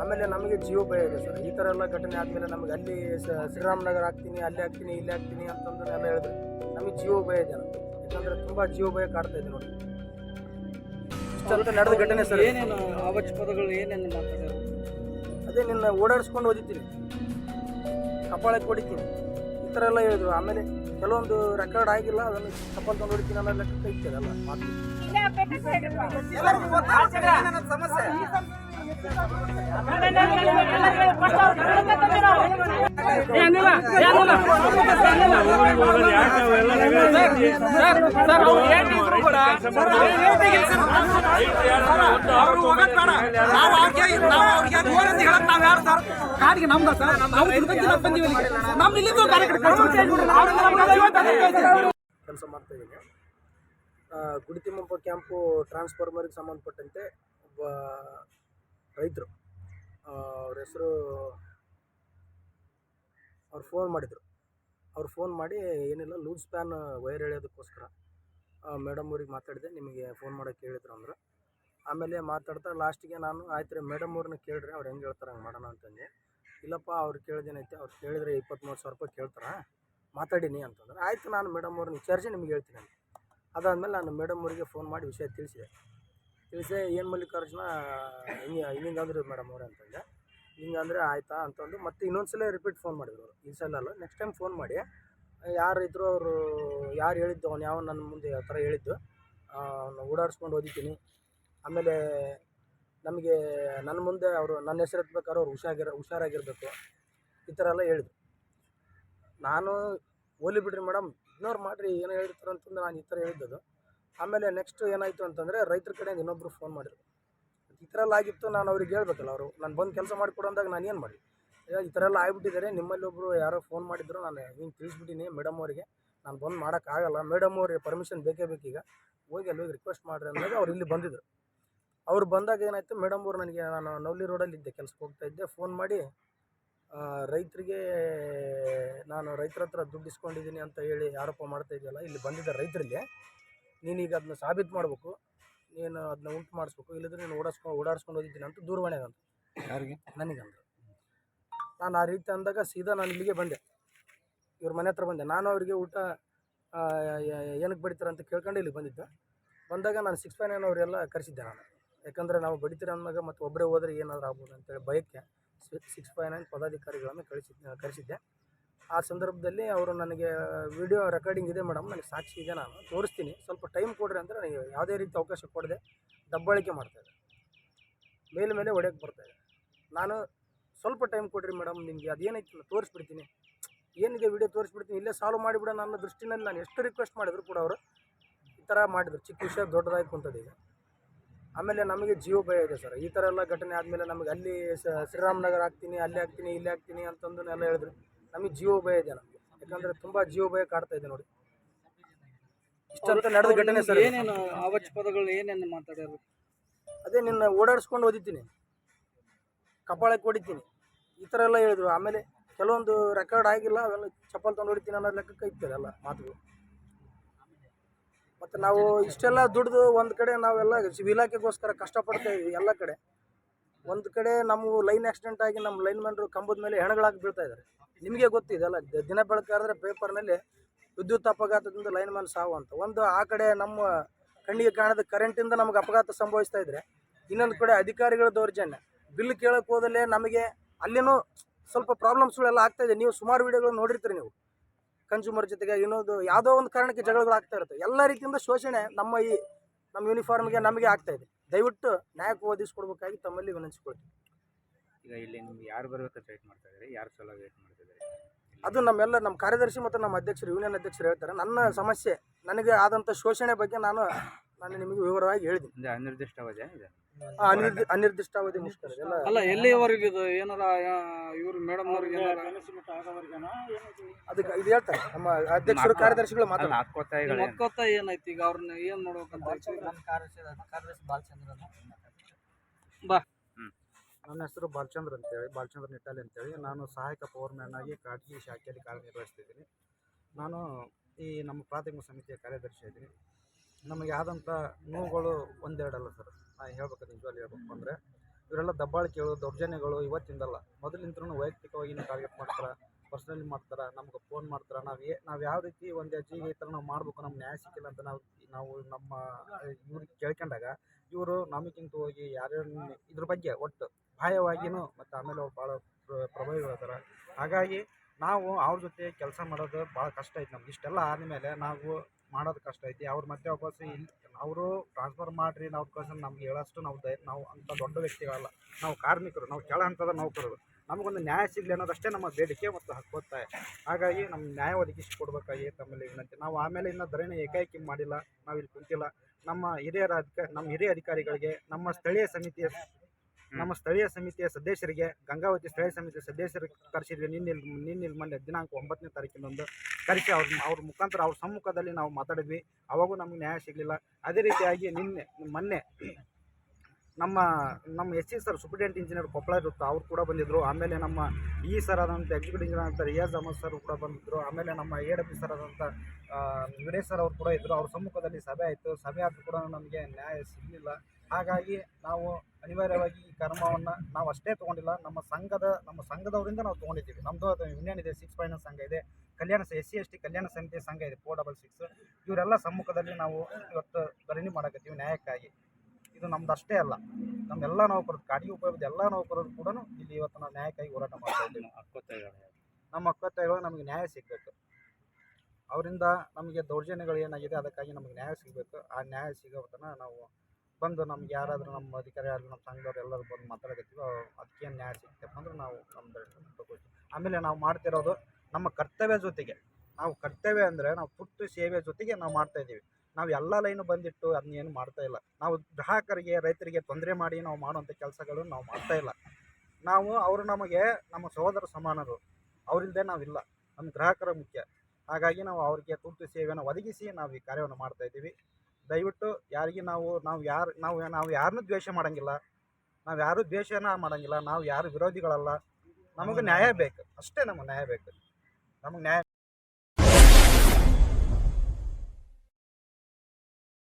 ಆಮೇಲೆ ನಮಗೆ ಜೀವ ಭಯ ಇದೆ ಸರ್. ಈ ಥರ ಎಲ್ಲ ಘಟನೆ ಆದಮೇಲೆ ನಮಗೆ ಅಲ್ಲಿ ಶ್ರೀರಾಮನಗರ ಹಾಕ್ತೀನಿ ಅಲ್ಲಿ ಹಾಕ್ತೀನಿ ಇಲ್ಲಿ ಹಾಕ್ತೀನಿ ಅಂತಂದ್ರೆ ಎಲ್ಲ ಹೇಳಿದ್ರೆ ನಮಗೆ ಜೀವ ಭಯ ಇದೆ ನಮ್ಗೆ. ಯಾಕಂದ್ರೆ ತುಂಬ ಜೀವ ಭಯ ಕಾಡ್ತಾ ಇದೆ ನೋಡಿ. ಇಷ್ಟಂತ ನಡೆದ ಘಟನೆ ಸರ್. ಏನೇನು ಅವಚ ಪದಗಳು ಏನೇನು ಮಾತಾಡೋದು ಅದೇ ನಿನ್ನ ಓಡಾಡಿಸ್ಕೊಂಡು ಓದಿತೀನಿ ಕಪಾಳಕ್ಕೆ ಹೊಡಿತೀನಿ. ಈ ಥರ ಎಲ್ಲ ಹೇಳಿದ್ರು. ಆಮೇಲೆ ಕೆಲವೊಂದು ರೆಕಾರ್ಡ್ ಆಗಿಲ್ಲ ಅದನ್ನು ಕಪಾಲ್ ತಂದು ಹೊಡಿತೀನಿ ಅನ್ನೋ ಲೆಕ್ಕ ಇತ್ತಲ್ಲ ಮಾತು. ಕಾಡಿಗೆ ನಮ್ದ ಸರ್ ನಾವು ಬಂದೀವಿ. ನಮ್ ಐತೆ. ಕೆಲಸ ಮಾಡ್ತಾ ಇದ್ದೀನಿ ಗುಡಿತಿಮ್ಮಪ್ಪ ಕ್ಯಾಂಪು ಟ್ರಾನ್ಸ್ಫಾರ್ಮರ್ಗೆ ಸಂಬಂಧಪಟ್ಟಂತೆ ಒಬ್ಬ ರೈತರು ಅವ್ರ ಹೆಸರು ಅವ್ರು ಫೋನ್ ಮಾಡಿದರು. ಅವ್ರು ಫೋನ್ ಮಾಡಿ, ಏನಿಲ್ಲ ಲೂಸ್ ಪ್ಯಾನ್ ವೈರ್ ಎಳೆಯೋದಕ್ಕೋಸ್ಕರ ಮೇಡಮ್ ಅವ್ರಿಗೆ ಮಾತಾಡಿದೆ, ನಿಮಗೆ ಫೋನ್ ಮಾಡೋಕ್ಕೆ ಹೇಳಿದ್ರು ಅಂದ್ರೆ. ಆಮೇಲೆ ಮಾತಾಡ್ತಾ ಲಾಸ್ಟಿಗೆ ನಾನು, ಆಯ್ತು ರೀ ಮೇಡಮ್ ಅವ್ರನ್ನ ಕೇಳಿರಿ, ಅವ್ರು ಹೆಂಗೆ ಹೇಳ್ತಾರೆ, ಹಂಗೆ ಮಾಡೋಣ ಅಂತಂದು. ಇಲ್ಲಪ್ಪ, ಅವ್ರು ಕೇಳಿದೇನೈತೆ, ಅವ್ರು ಕೇಳಿದ್ರೆ ಇಪ್ಪತ್ತ್ಮೂರು ಸಾವಿರ ರೂಪಾಯಿ ಕೇಳ್ತಾರೆ? ಮಾತಾಡೀನಿ ಅಂತಂದ್ರೆ, ಆಯಿತು ನಾನು ಮೇಡಮ್ ಅವ್ರನ್ನ ವಿಚಾರಿಸಿ ನಿಮ್ಗೆ ಹೇಳ್ತೀನಿ ಅಂತ ಅದಾದಮೇಲೆ ನಾನು ಮೇಡಮ್ ಅವರಿಗೆ ಫೋನ್ ಮಾಡಿ ವಿಷಯ ತಿಳಿಸಿದೆ. ತಿಳಿಸಿ ಏನು ಮಲ್ಲಿಕಾರ್ಜುನ, ಹಿಂಗೆ ಹಿಂಗೆ ಅಂದ್ರೆ ಮೇಡಮ್ ಅವರೇ ಅಂತಂದೆ. ಹಿಂಗೆ ಅಂದರೆ ಆಯಿತಾ ಅಂತಂದು, ಮತ್ತೆ ಇನ್ನೊಂದು ಸಲ ರಿಪೀಟ್ ಫೋನ್ ಮಾಡಿದ್ರು ಈ ಸಲ ಅಲ್ಲ ನೆಕ್ಸ್ಟ್ ಟೈಮ್ ಫೋನ್ ಮಾಡಿ, ಯಾರು ಇದ್ರು ಅವರು, ಯಾರು ಹೇಳಿದ್ದು, ಅವ್ನು ಯಾವ ನನ್ನ ಮುಂದೆ ಆ ಥರ ಹೇಳಿದ್ದು ಓಡಾಡಿಸ್ಕೊಂಡು ಓದಿದ್ದೀನಿ ಆಮೇಲೆ ನಮಗೆ ನನ್ನ ಮುಂದೆ ಅವರು ನನ್ನ ಹೆಸರು ಎತ್ಬೇಕಾದ್ರೆ ಅವ್ರು ಹುಷಾರಾಗಿರ ಹುಷಾರಾಗಿರಬೇಕು. ಈ ಥರ ಎಲ್ಲ ಹೇಳಿದ್ರು. ನಾನು ಓಲಿ ಬಿಡ್ರಿ ಮೇಡಮ್, ಇಗ್ನೋರ್ ಮಾಡಿರಿ, ಏನೋ ಹೇಳಿರ್ತಾರೆ ಅಂತಂದು ನಾನು ಈ ಥರ ಹೇಳಿದ್ದದು. ಆಮೇಲೆ ನೆಕ್ಸ್ಟ್ ಏನಾಯಿತು ಅಂತಂದರೆ ರೈತರ ಕಡೆಯಿಂದ ಇನ್ನೊಬ್ಬರು ಫೋನ್ ಮಾಡಿದ್ರು. ಈ ಥರ ಎಲ್ಲ ಆಗಿತ್ತು, ನಾನು ಅವ್ರಿಗೆ ಹೇಳ್ಬೇಕಲ್ಲ ಅವರು, ನಾನು ಬಂದು ಕೆಲಸ ಮಾಡಿಕೊಡು ಅಂದಾಗ ನಾನು ಏನು ಮಾಡಿ ಈ ಥರ ಎಲ್ಲ ಆಗ್ಬಿಟ್ಟಿದ್ದಾರೆ ನಿಮ್ಮಲ್ಲಿ ಒಬ್ಬರು ಯಾರೋ ಫೋನ್ ಮಾಡಿದ್ರು, ನಾನು ಹಿಂಗೆ ತಿಳಿಸ್ಬಿಟ್ಟಿನಿ ಮೇಡಮ್ ಅವರಿಗೆ, ನಾನು ಬಂದು ಮಾಡೋಕ್ಕಾಗಲ್ಲ ಮೇಡಮ್ ಅವ್ರಿಗೆ ಪರ್ಮಿಷನ್ ಬೇಕೇ ಬೇಕೀಗ ಹೋಗಿ ಅಲ್ಲಿ ಹೋಗಿ ರಿಕ್ವೆಸ್ಟ್ ಮಾಡಿರಿ ಅಂದಾಗ ಅವ್ರು ಇಲ್ಲಿ ಬಂದಿದ್ರು. ಅವ್ರು ಬಂದಾಗ ಏನಾಯಿತು ಮೇಡಮ್ ಅವ್ರು ನನಗೆ ನಾನು ನವಲಿ ರೋಡಲ್ಲಿ ಇದ್ದೆ ಕೆಲಸಕ್ಕೆ ಹೋಗ್ತಾ ಇದ್ದೆ ಫೋನ್ ಮಾಡಿ ರೈತರಿಗೆ ನಾನು ರೈತರ ಹತ್ರ ದುಡ್ಡು ಇಸ್ಕೊಂಡಿದ್ದೀನಿ ಅಂತ ಹೇಳಿ ಆರೋಪ ಮಾಡ್ತಾ ಇದೆಯಲ್ಲ, ಇಲ್ಲಿ ಬಂದಿದ್ದ ರೈತರಿಗೆ ನೀನೀಗ ಅದನ್ನ ಸಾಬೀತು ಮಾಡಬೇಕು ನೀನು ಅದನ್ನ ಉಂಟು ಮಾಡಿಸ್ಬೇಕು ಇಲ್ಲದ್ರೆ ನೀನು ಓಡಾಡ್ಸ್ಕೊಂಡು ಓಡಾಡ್ಸ್ಕೊಂಡು ಹೋಗಿದ್ದೀನಿ ಅಂತ ದೂರವಾಣಿ ಅಂತ ಯಾರಿಗೆ? ನನಗಂದ್ರು ನಾನು ಆ ರೀತಿ ಅಂದಾಗ ಸೀದಾ ನಾನು ಇಲ್ಲಿಗೆ ಬಂದೆ. ಇವ್ರ ಮನೆ ಹತ್ರ ಬಂದೆ. ನಾನು ಅವರಿಗೆ ಊಟ ಏನಕ್ಕೆ ಬಡಿತಾರೆ ಅಂತ ಕೇಳ್ಕೊಂಡು ಇಲ್ಲಿಗೆ ಬಂದಿದ್ದೆ. ಬಂದಾಗ ನಾನು ಸಿಕ್ಸ್ ಫೈವ್ ನೈನ್ ಅವರೆಲ್ಲ ಕರೆಸಿದ್ದೆ ನಾನು. ಯಾಕಂದರೆ ನಾವು ಬಡಿತೀರ ಅಂದಾಗ ಮತ್ತು ಒಬ್ಬರೇ ಹೋದರೆ ಏನಾದರೂ ಆಗ್ಬೋದು ಅಂತೇಳಿ ಭಯಕ್ಕೆ ಸಿಕ್ಸ್ ಫೈವ್ ನೈನ್ ಪದಾಧಿಕಾರಿಗಳನ್ನು ಕಳಿಸಿದ್ದೆ ಕರೆಸಿದ್ದೆ. ಆ ಸಂದರ್ಭದಲ್ಲಿ ಅವರು ನನಗೆ ವಿಡಿಯೋ ರೆಕಾರ್ಡಿಂಗ್ ಇದೆ ಮೇಡಮ್, ನನಗೆ ಸಾಕ್ಷಿ ಇದೆ ನಾನು, ತೋರಿಸ್ತೀನಿ. ಸ್ವಲ್ಪ ಟೈಮ್ ಕೊಡ್ರಿ ಅಂದರೆ ನನಗೆ ಯಾವುದೇ ರೀತಿ ಅವಕಾಶ ಕೊಡದೆ ದಬ್ಬಾಳಿಕೆ ಇದೆ ಮೇಲೆ ಮೇಲೆ ಹೊಡೆಯೋಕ್ಕೆ ಬರ್ತಾಯಿದೆ ನಾನು ಸ್ವಲ್ಪ ಟೈಮ್ ಕೊಡ್ರಿ ಮೇಡಮ್, ನಿಮಗೆ ಅದೇನೈತಿಲ್ಲ ತೋರಿಸ್ಬಿಡ್ತೀನಿ. ಏನಿದೆ ವಿಡಿಯೋ ತೋರಿಸ್ಬಿಡ್ತೀನಿ, ಇಲ್ಲೇ ಸಾಲ್ವ್ ಮಾಡಿಬಿಡ ನನ್ನ ದೃಷ್ಟಿನಲ್ಲಿ ನಾನು ಎಷ್ಟು ರಿಕ್ವೆಸ್ಟ್ ಮಾಡಿದ್ರು ಕೂಡ ಅವರು ಈ ಥರ ಮಾಡಿದ್ರು. ಚಿಕ್ಕ ವಿಷಯ, ದೊಡ್ಡದಾಗಿ ಕುಂತದೀಗ ಆಮೇಲೆ ನಮಗೆ ಜೀವ ಭಯ ಇದೆ ಸರ್. ಈ ಥರ ಎಲ್ಲ ಘಟನೆ ಆದಮೇಲೆ ನಮಗೆ ಅಲ್ಲಿ ಶ್ರೀರಾಮನಗರ ಆಗ್ತೀನಿ ಅಲ್ಲಿ ಆಗ್ತೀನಿ ಇಲ್ಲಿ ಆಗ್ತೀನಿ ಅಂತಂದು ಎಲ್ಲ ಹೇಳಿದ್ರು. ನಮಗೆ ಜೀವ ಭಯ ಇದೆ ನಮಗೆ. ಯಾಕಂದರೆ ತುಂಬ ಜೀವ ಭಯ ಕಾಡ್ತಾ ಇದೆ ನೋಡಿ. ಇಷ್ಟಂತ ನಡೆದ ಘಟನೆ ಸರ್. ಏನೇನು ಆವಚ್ ಪದಗಳು ಏನೇನು ಮಾತಾಡ್ಯಾರ? ಅದೇ ನಿನ್ನ ಓಡಾಡಿಸ್ಕೊಂಡು ಓದಿದ್ದೀನಿ. ಕಪಾಳಕ್ಕೆ ಹೊಡಿತೀನಿ. ಈ ಥರ ಎಲ್ಲ ಹೇಳಿದ್ರು. ಆಮೇಲೆ ಕೆಲವೊಂದು ರೆಕಾರ್ಡ್ ಆಗಿಲ್ಲ ಅವೆಲ್ಲ ಚಪ್ಪಲ್ ತಂದು ಹೊಡಿತೀನಿ ಅನ್ನೋ ಲೆಕ್ಕಕ್ಕೆ ಇರ್ತದೆ ಎಲ್ಲ ಮಾತುಗಳು. ಮತ್ತು ನಾವು ಇಷ್ಟೆಲ್ಲ ದುಡ್ದು ಒಂದು ಕಡೆ ನಾವೆಲ್ಲ ಇಲಾಖೆಗೋಸ್ಕರ ಕಷ್ಟಪಡ್ತಾ ಇದ್ವಿ ಎಲ್ಲ ಕಡೆ. ಒಂದು ಕಡೆ ನಮ್ಮ ಲೈನ್ ಆಕ್ಸಿಡೆಂಟ್ ಆಗಿ ನಮ್ಮ ಲೈನ್ ಮ್ಯಾನ್ರು ಕಂಬದ ಮೇಲೆ ಹೆಣಗಳಾಗಿ ಬೀಳ್ತಾ ಇದ್ದಾರೆ ನಿಮಗೆ ಗೊತ್ತಿದೆಲ್ಲ ದಿನ ಬೆಳಕಾದ್ರೆ ಪೇಪರ್ನಲ್ಲಿ ವಿದ್ಯುತ್ ಅಪಘಾತದಿಂದ ಲೈನ್ ಮ್ಯಾನ್ ಸಾವು ಅಂತ. ಒಂದು ಆ ಕಡೆ ನಮ್ಮ ಕಣ್ಣಿಗೆ ಕಾಣದ ಕರೆಂಟಿಂದ ನಮಗೆ ಅಪಘಾತ ಸಂಭವಿಸ್ತಾ ಇದ್ರೆ ಇನ್ನೊಂದು ಕಡೆ ಅಧಿಕಾರಿಗಳ ದೌರ್ಜನ್ಯ. ಬಿಲ್ ಕೇಳಕ್ಕೆ ಹೋದಲ್ಲೇ ನಮಗೆ ಅಲ್ಲಿನೂ ಸ್ವಲ್ಪ ಪ್ರಾಬ್ಲಮ್ಸ್ಗಳೆಲ್ಲ ಇದೆ. ನೀವು ಸುಮಾರು ವಿಡಿಯೋಗಳು ನೋಡಿರ್ತೀರಿ ನೀವು. ಕನ್ಸ್ಯೂಮರ್ ಜೊತೆಗೆ ಇನ್ನೊಂದು ಯಾವುದೋ ಒಂದು ಕಾರಣಕ್ಕೆ ಜಗಳಗಳು ಆಗ್ತಾ ಇರುತ್ತೆ. ಎಲ್ಲ ರೀತಿಯಿಂದ ಶೋಷಣೆ ನಮ್ಮ ಈ, ನಮ್ಮ ಯೂನಿಫಾರ್ಮ್ಗೆ ನಮಗೆ ಆಗ್ತಾ ಇದೆ. ದಯವಿಟ್ಟು ನ್ಯಾಯಕ್ಕೆ ಒದಗಿಸ್ಕೊಡ್ಬೇಕಾಗಿ ತಮ್ಮಲ್ಲಿ ವಿನಂತಿಸ್ಕೊಳ್ತೀವಿ ಈಗ ಇಲ್ಲಿ ನಿಮ್ಗೆ ಯಾರು ಬರ್ಬೇಕಂತ ವೇಟ್ ಮಾಡ್ತಾ ಇದ್ದಾರೆ? ಯಾರು ಸಲ ವೇಟ್ ಮಾಡ್ತಿದ್ದಾರೆ ಅದು ನಮ್ಮೆಲ್ಲ ನಮ್ಮ ಕಾರ್ಯದರ್ಶಿ ಮತ್ತು ನಮ್ಮ ಅಧ್ಯಕ್ಷರು ಯೂನಿಯನ್ ಅಧ್ಯಕ್ಷರು ಹೇಳ್ತಾರೆ. ನನ್ನ ಸಮಸ್ಯೆ ನನಗೆ ಆದಂಥ ಶೋಷಣೆ ಬಗ್ಗೆ ನಾನು ನಾನು ನಿಮಗೆ ವಿವರವಾಗಿ ಹೇಳಿದ್ದೀನಿ. ಅಂದ್ರೆ ಅನಿರ್ದಿಷ್ಟ ಅವಧಿ ಇದೆ? ಅನಿರ್ದಿ ಅನಿರ್ದಿಷ್ಟಾವಧಿ ಮುಷ್ಕರ ಎಲ್ಲ ಅಲ್ಲ ಎಲ್ಲಿವರೆಗೆ ಇದು? ಏನಾರ ಇವರು ಮೇಡಮ್ ಅವ್ರಿಗೆ ಏನಾರ ಅದಕ್ಕೆ ಇದು ಹೇಳ್ತಾರೆ ನಮ್ಮ ಅಧ್ಯಕ್ಷರು ಕಾರ್ಯದರ್ಶಿಗಳು ನಿಮ್ಮ ಒಕ್ಕತ್ತ ಏನೈತಿ ಈಗ? ಅವ್ರನ್ನ ಏನ್ ಮಾಡ್ಬೇಕಂತ ಬಾ. ನನ್ನ ಹೆಸರು ಬಾಲಚಂದ್ರ ಅಂತೇಳಿ ಬಾಲಚಂದ್ರ ನಿಟ್ಟಾಲಿ ಅಂತೇಳಿ. ನಾನು ಸಹಾಯಕ ಪವರ್ ಮ್ಯಾನ್ ಆಗಿ ಕಾಟಗಿ ಶಾಖೆಯಲ್ಲಿ ಕಾರ್ಯನಿರ್ವಹಿಸ್ತಿದ್ದೀನಿ. ನಾನು ಈ ನಮ್ಮ ಪ್ರಾಥಮಿಕ ಸಮಿತಿಯ ಕಾರ್ಯದರ್ಶಿ ಇದ್ದೀನಿ. ನಮಗೆ ಆದಂಥ ನೋವುಗಳು ಒಂದೆರಡಲ್ಲ ಸರ್. ನಾನು ಹೇಳ್ಬೇಕು ನಿಜವಾಗಿ ಹೇಳ್ಬೇಕು. ಅಂದರೆ ಇವರೆಲ್ಲ ದಬ್ಬಾಳಿಕೆಗಳು, ದೌರ್ಜನ್ಯಗಳು ಇವತ್ತಿಂದಲ್ಲ. ಮೊದಲಿಂದ್ರೂ ವೈಯಕ್ತಿಕವಾಗಿ ಟಾರ್ಗೆಟ್ ಮಾಡ್ತಾರೆ? ಪರ್ಸ್ನಲಿ ಮಾಡ್ತಾರೆ? ನಮ್ಗೆ ಫೋನ್ ಮಾಡ್ತಾರೆ? ನಾವು ಏ, ನಾವು ಯಾವ ರೀತಿ ಒಂದು ಅಜ್ಜಿಗೆ ಈ ಥರ ನಾವು ಮಾಡಬೇಕು ನಮ್ಮ ನ್ಯಾಯ ಸಿಕ್ಕಿಲ್ಲ ಅಂತ ನಾವು ನಾವು ನಮ್ಮ ಇವ್ರಿಗೆ ಕೇಳ್ಕೊಂಡಾಗ ಇವರು ನಮಗಿಂತ ಹೋಗಿ ಯಾರ್ಯಾರು ಇದ್ರ ಬಗ್ಗೆ ಒಟ್ಟು ಬಾಹ್ಯವಾಗಿಯೂ ಮತ್ತು ಆಮೇಲೆ ಅವ್ರು ಭಾಳ ಪ್ರಭಾವಿಗಳದಾರ ಹಾಗಾಗಿ ನಾವು ಅವ್ರ ಜೊತೆ ಕೆಲಸ ಮಾಡೋದು ಭಾಳ ಕಷ್ಟ ಐತಿ ನಮ್ಗೆ. ಇಷ್ಟೆಲ್ಲ ಆದಮೇಲೆ ನಾವು ಮಾಡೋದು ಕಷ್ಟ ಐತಿ. ಅವ್ರ ಮತ್ತೆ ವಾಪಸ್ ಇಲ್ಲಿ ಅವರು ಟ್ರಾನ್ಸ್ಫರ್ ಮಾಡಿರಿ ನಾವು ಕಳ್ಸೋದು ನಮ್ಗೆ ಹೇಳೋಷ್ಟು ನಾವು ದಯ ನಾವು ಅಂಥ ದೊಡ್ಡ ವ್ಯಕ್ತಿಗಳಲ್ಲ. ನಾವು ಕಾರ್ಮಿಕರು, ನಾವು ಕೆಳ ಹಂತದ ನೌಕರರು. ನಮಗೊಂದು ನ್ಯಾಯ ಸಿಗಲಿ ಅನ್ನೋದಷ್ಟೇ ನಮ್ಮ ಬೇಡಿಕೆ ಮತ್ತು ಹಕ್ಕು ಒತ್ತಾಯ ಹಾಗಾಗಿ ನಮ್ಮ ನ್ಯಾಯ ಒದಗಿಸಿ ಕೊಡಬೇಕಾಗಿ ತಮ್ಮಲ್ಲಿ ವಿನಂತಿ. ನಾವು ಆಮೇಲೆ ಇನ್ನೂ ಧರಣಿ ಏಕಾಏಕಿ ಮಾಡಿಲ್ಲ ನಾವು ಇಲ್ಲಿ ಕುಂತಿಲ್ಲ. ನಮ್ಮ ಹಿರಿಯರ ಅಧಿಕ, ನಮ್ಮ ಹಿರಿಯ ಅಧಿಕಾರಿಗಳಿಗೆ, ನಮ್ಮ ಸ್ಥಳೀಯ ಸಮಿತಿಯ ನಮ್ಮ ಸ್ಥಳೀಯ ಸಮಿತಿಯ ಸದಸ್ಯರಿಗೆ ಗಂಗಾವತಿ ಸ್ಥಳೀಯ ಸಮಿತಿಯ ಸದಸ್ಯರಿಗೆ ಕರೆಸಿದ್ವಿ. ನಿನ್ನೆ ನಿನ್ನೆ ಮೊನ್ನೆ ದಿನಾಂಕ ಒಂಬತ್ತನೇ ತಾರೀಕಿನೊಂದು ಕರೆಸಿ ಅವ್ರ ಅವ್ರ ಮುಖಾಂತರ ಅವ್ರ ಸಮ್ಮುಖದಲ್ಲಿ ನಾವು ಮಾತಾಡಿದ್ವಿ. ಅವಾಗೂ ನಮ್ಗೆ ನ್ಯಾಯ ಸಿಗಲಿಲ್ಲ. ಅದೇ ರೀತಿಯಾಗಿ ನಿನ್ನೆ ಮೊನ್ನೆ ನಮ್ಮ ನಮ್ಮ S C sir superintendent engineer Koppal ಇರುತ್ತೆ ಅವ್ರು ಕೂಡ ಬಂದಿದ್ದರು ಆಮೇಲೆ ನಮ್ಮ ಇ ಸರ್ ಆದಂಥ ಎಕ್ಸಿಕ್ಯೂಟಿವ್ ಇಂಜಿನಿಯರ್ ಅಂತ ರಿಯಾಜ್ ಅಹಮದ್ ಸರ್ ಕೂಡ ಬಂದಿದ್ದರು ಆಮೇಲೆ ನಮ್ಮ ಎ ಡಬ್ಲ್ಯೂ ಸರ್ ಆದಂಥ ವಿನಯ್ ಸರ್ ಅವರು ಕೂಡ ಇದ್ದರು ಅವ್ರ ಸಮ್ಮುಖದಲ್ಲಿ ಸಭೆ ಆಯಿತು. ಸಭೆ ಆದರೂ ಕೂಡ ನಮಗೆ ನ್ಯಾಯ ಸಿಗಲಿಲ್ಲ. ಹಾಗಾಗಿ ನಾವು ಅನಿವಾರ್ಯವಾಗಿ ಈ ಕರ್ಮವನ್ನು ನಾವು ಅಷ್ಟೇ ತೊಗೊಂಡಿಲ್ಲ ನಮ್ಮ ಸಂಘದ ನಮ್ಮ ಸಂಘದವರಿಂದ ನಾವು ತೊಗೊಂಡಿದ್ದೀವಿ. ನಮ್ಮದು ಅದು ಯೂನಿಯನ್ ಇದೆ ಸಿಕ್ಸ್ ಫೈನಾನ್ಸ್ ಸಂಘ ಇದೆ ಕಲ್ಯಾಣ ಎಸ್ ಸಿ ಎಸ್ ಟಿ ಕಲ್ಯಾಣ ಸಮಿತಿ ಸಂಘ ಇದೆ ಫೋರ್ ಡಬಲ್ ಸಿಕ್ಸ್ ಇವರೆಲ್ಲ ಸಮ್ಮುಖದಲ್ಲಿ ನಾವು ಇವತ್ತು ಧರಣಿ ಮಾಡಕತ್ತೀವಿ ನ್ಯಾಯಕ್ಕಾಗಿ. ಇದು ನಮ್ದು ಅಷ್ಟೇ ಅಲ್ಲ ನಮ್ಮೆಲ್ಲ ನೌಕರರು ಕಾಡಿಗೆ ಉಪಯೋಗದ ಎಲ್ಲ ನೌಕರರು ಕೂಡ ಇಲ್ಲಿ ಇವತ್ತು ನಾವು ನ್ಯಾಯಕ್ಕಾಗಿ ಹೋರಾಟ ಮಾಡ್ತಾ ಇದ್ದೀವಿ. ನಮ್ಮ ಹಕ್ಕುತ್ತಾಯಗಳು ನಮಗೆ ನ್ಯಾಯ ಸಿಗಬೇಕು. ಅವರಿಂದ ನಮಗೆ ದೌರ್ಜನ್ಯಗಳು ಏನಾಗಿದೆ ಅದಕ್ಕಾಗಿ ನಮಗೆ ನ್ಯಾಯ ಸಿಗಬೇಕು. ಆ ನ್ಯಾಯ ಸಿಗೋದನ್ನು ನಾವು ಬಂದು ನಮ್ಗೆ ಯಾರಾದರೂ ನಮ್ಮ ಅಧಿಕಾರಿ ಆಗಲಿ ನಮ್ಮ ಸಂಘದವ್ರು ಎಲ್ಲರೂ ಬಂದು ಮಾತಾಡಕತ್ತೀವಿ ಅದಕ್ಕೆ ನ್ಯಾಯ ಸಿಗ್ತಪ್ಪ ಅಂದ್ರೆ ನಾವು ನಮ್ಮ ಆಮೇಲೆ ನಾವು ಮಾಡ್ತಿರೋದು ನಮ್ಮ ಕರ್ತವ್ಯ ಜೊತೆಗೆ. ನಾವು ಕರ್ತವ್ಯ ಅಂದರೆ ನಾವು ತುರ್ತು ಸೇವೆ ಜೊತೆಗೆ ನಾವು ಮಾಡ್ತಾ ಇದ್ದೀವಿ. ನಾವು ಎಲ್ಲ ಲೈನು ಬಂದಿಟ್ಟು ಅದನ್ನ ಏನು ಮಾಡ್ತಾ ಇಲ್ಲ. ನಾವು ಗ್ರಾಹಕರಿಗೆ ರೈತರಿಗೆ ತೊಂದರೆ ಮಾಡಿ ನಾವು ಮಾಡುವಂಥ ಕೆಲಸಗಳನ್ನು ನಾವು ಮಾಡ್ತಾ ಇಲ್ಲ. ನಾವು ಅವರು ನಮಗೆ ನಮ್ಮ ಸಹೋದರ ಸಮಾನರು. ಅವರಿಂದ ನಾವಿಲ್ಲ. ನಮ್ಮ ಗ್ರಾಹಕರ ಮುಖ್ಯ. ಹಾಗಾಗಿ ನಾವು ಅವರಿಗೆ ತುರ್ತು ಸೇವೆಯನ್ನು ಒದಗಿಸಿ ನಾವು ಈ ಕಾರ್ಯವನ್ನು ಮಾಡ್ತಾ ಇದ್ದೀವಿ. ದಯವಿಟ್ಟು ಯಾರಿಗೆ ನಾವು ನಾವು ಯಾರು, ನಾವು ನಾವು ಯಾರನ್ನೂ ದ್ವೇಷ ಮಾಡೋಂಗಿಲ್ಲ. ನಾವು ಯಾರೂ ದ್ವೇಷನ ಮಾಡೋಂಗಿಲ್ಲ. ನಾವು ಯಾರು ವಿರೋಧಿಗಳಲ್ಲ. ನಮಗೆ ನ್ಯಾಯ ಬೇಕು. ಅಷ್ಟೇ ನಮಗೆ ನ್ಯಾಯ ಬೇಕು. ನಮಗೆ ನ್ಯಾಯ